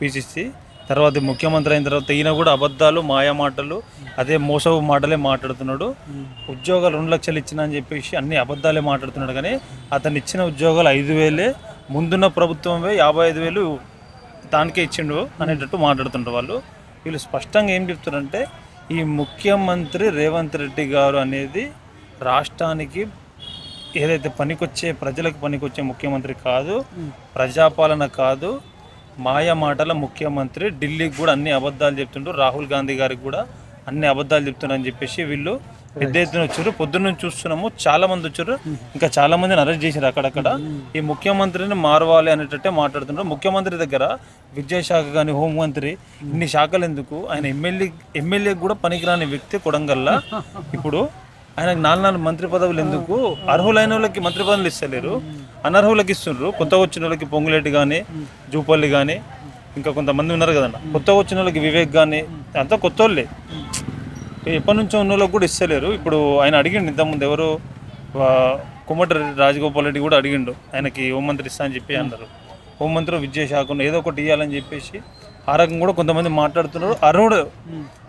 PCC తర్వాత ముఖ్యమంత్రి అయిన తర్వాత ఈయన కూడా అబద్ధాలు మాయా మాటలు అదే మోసపు మాటలే మాట్లాడుతున్నాడు. ఉద్యోగాలు రెండు లక్షలు ఇచ్చిన అని చెప్పేసి అన్ని అబద్ధాలే మాట్లాడుతున్నాడు. కానీ అతను ఇచ్చిన ఉద్యోగాలు ఐదు వేలే ముందున్న ప్రభుత్వమే యాభై ఐదు వేలు దానికే ఇచ్చిండు అనేటట్టు మాట్లాడుతుంటారు వాళ్ళు. వీళ్ళు స్పష్టంగా ఏం చెప్తున్నారంటే ఈ ముఖ్యమంత్రి రేవంత్ రెడ్డి గారు అనేది రాష్ట్రానికి ఏదైతే పనికొచ్చే ప్రజలకు పనికొచ్చే ముఖ్యమంత్రి కాదు ప్రజాపాలన కాదు మాయ మాటల ముఖ్యమంత్రి ఢిల్లీకి కూడా అన్ని అబద్ధాలు చెప్తుంటారు రాహుల్ గాంధీ గారికి కూడా అన్ని అబద్ధాలు చెప్తున్నారని చెప్పేసి వీళ్ళు పెద్ద ఎత్తున వచ్చారు. పొద్దున్న నుంచి చూస్తున్నాము. చాలా మంది వచ్చారు. ఇంకా చాలా మందిని అరెస్ట్ చేశారు అక్కడక్కడ. ఈ ముఖ్యమంత్రిని మారవాలి అనేటట్టే మాట్లాడుతున్నారు ముఖ్యమంత్రి దగ్గర విద్యాశాఖ కానీ హోంమంత్రి ఇన్ని శాఖలు ఎందుకు? ఆయన ఎమ్మెల్యే ఎమ్మెల్యే కూడా పనికిరాని వ్యక్తి కొడంగల్లా. ఇప్పుడు ఆయనకు నాలుగు నాలుగు మంత్రి పదవులు ఎందుకు? అర్హులైన వాళ్ళకి మంత్రి పదవులు ఇస్తలేరు. అనర్హులకి ఇస్తుండ్రు కొత్తగా వచ్చిన వాళ్ళకి పొంగులేటి కానీ జూపల్లి కానీ ఇంకా కొంతమంది ఉన్నారు కదన్న కొత్తగా వచ్చిన వాళ్ళకి వివేక్ కానీ అంతా కొత్త వాళ్ళే ఎప్పటి నుంచో ఉన్న వాళ్ళకి కూడా ఇస్తలేరు. ఇప్పుడు ఆయన అడిగిండు ఇంతకుముందు ఎవరు కుమ్మటి రాజగోపాల్ రెడ్డి కూడా అడిగిండు. ఆయనకి హోంమంత్రి ఇస్తా అని చెప్పి అన్నారు. హోంమంత్రి విద్యాశాఖను ఏదో ఒకటి ఇవ్వాలని చెప్పేసి ఆ రకం కూడా కొంతమంది మాట్లాడుతున్నారు. అర్హుడు